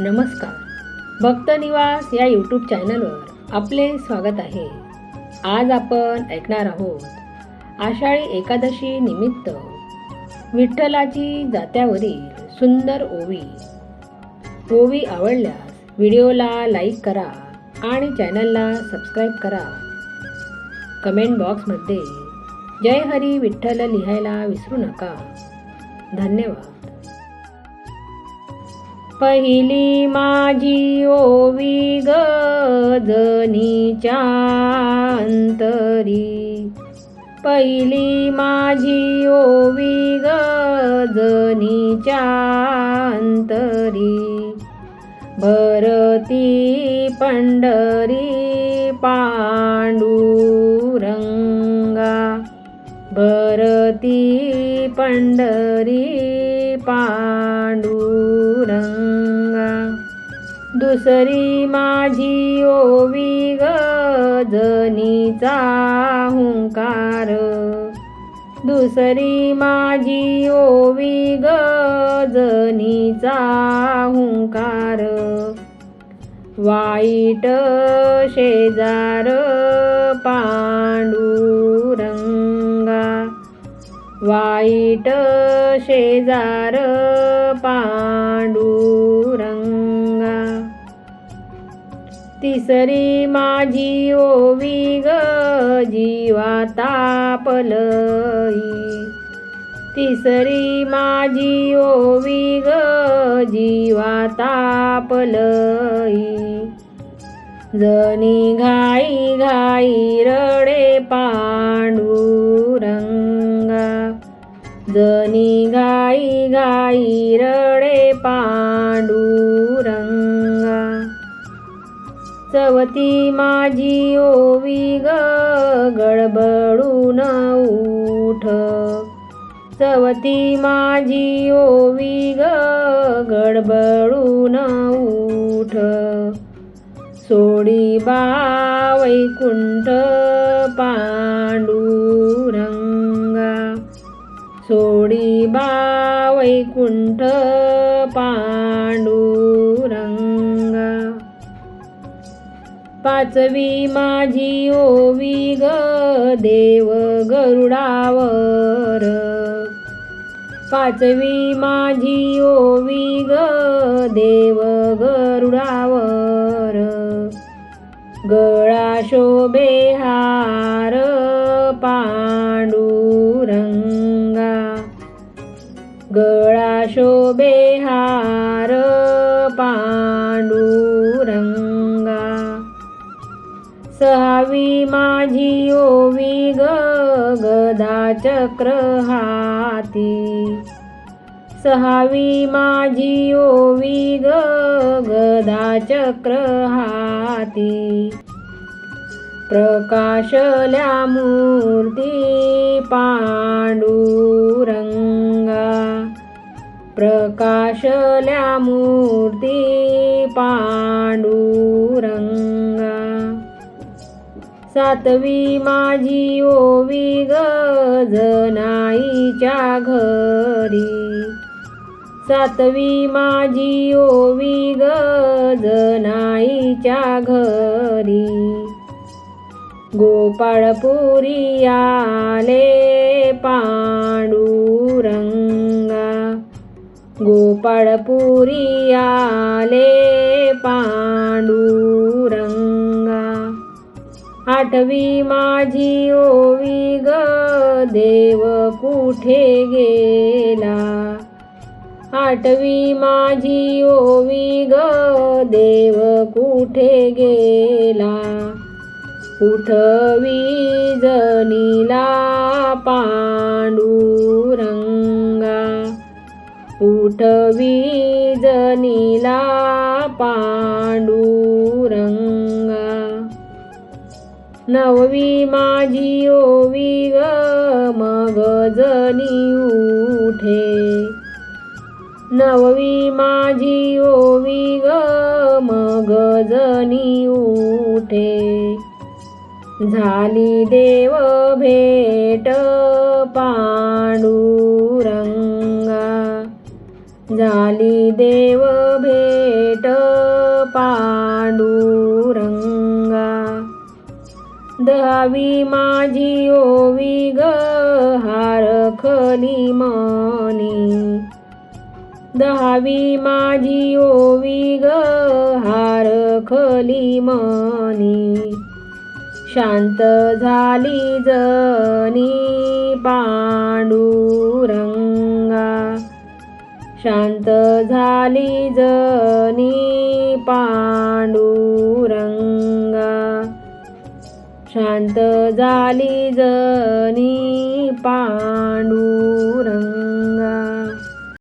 नमस्कार. भक्त निवास या यूट्यूब चॅनलवर आपले स्वागत आहे. आज आपण ऐकणार आहोत आषाढी एकादशी निमित्त विठ्ठलाची जात्यावरील सुंदर ओवी. ओवी आवडल्यास व्हिडिओला लाईक करा आणि चॅनलला सबस्क्राईब करा. कमेंट बॉक्समध्ये जय हरी विठ्ठल लिहायला विसरू नका. धन्यवाद. पहिली माझी ओवी गजनीच्या अंतरी. पहिली माझी ओवी गजनीच्या अंतरी. भरती पंढरी पांडुरंगा. भरती पंढरी पांडू दुसरी माझी ओवी गजनीचा हुंकार. दुसरी माझी ओवी गजनीचा हुंकार. वाईट शेजार पांडुरंगा. वाईट शेजार पांडू तिसरी माझी ओवी ग जीवा तापलई तिसरी माझी ओवी ग जीवा तापलई जनी घाई घाई रडे पांडुरंगा. जनी घाई घाई रडे पांडू चवती माझी ओवी ग गडबडून उठ. चवती माझी ओवी ग गडबडून उठ. सोडी बा वैकुंठ पांडुरंगा. सोडी बा वैकुंठ पांडू पाचवी माझी ओवी ग देव गरुडावर. पाचवी माझी ओवी ग देव गरुडावर. गळा शोभे हार पांडुरंगा. गळा शोभे हार सहावी माझी ओवी ग गदा चक्र हाती. सहावी माझी ओवी ग गदा चक्र हाती. प्रकाशल्या मूर्ती पांडुरंगा. प्रकाशल्या मूर्ती पांडू सातवी माझी ओवी ग घरी. सातवी माझी ओवी ग घरी. गोपाळपुरी आले पांडुरंगा. गोपाळपुरी आले पांडू आठवी माझी ओवी ग देव कुठे गेला? आठवी माझी ओवी ग देव कुठे गेला? उठवी जनीला पांडुरंगा उठवी जनीला पांडू नववी माझी ओवी ग मग जनी उठे. नववी माझी ओवी ग मग जनी उठे. झाली देव भेट पांडुरंगा. झाली देव भेट गावी माझी ओवी ग हारखली मनी. दहावी माझी ओवी ग हारखली मनी. शांत झाली जनी पांडुरंगा. शांत झाली जनी पांडुरंगा. शांत झाली जनी पांडुरंग.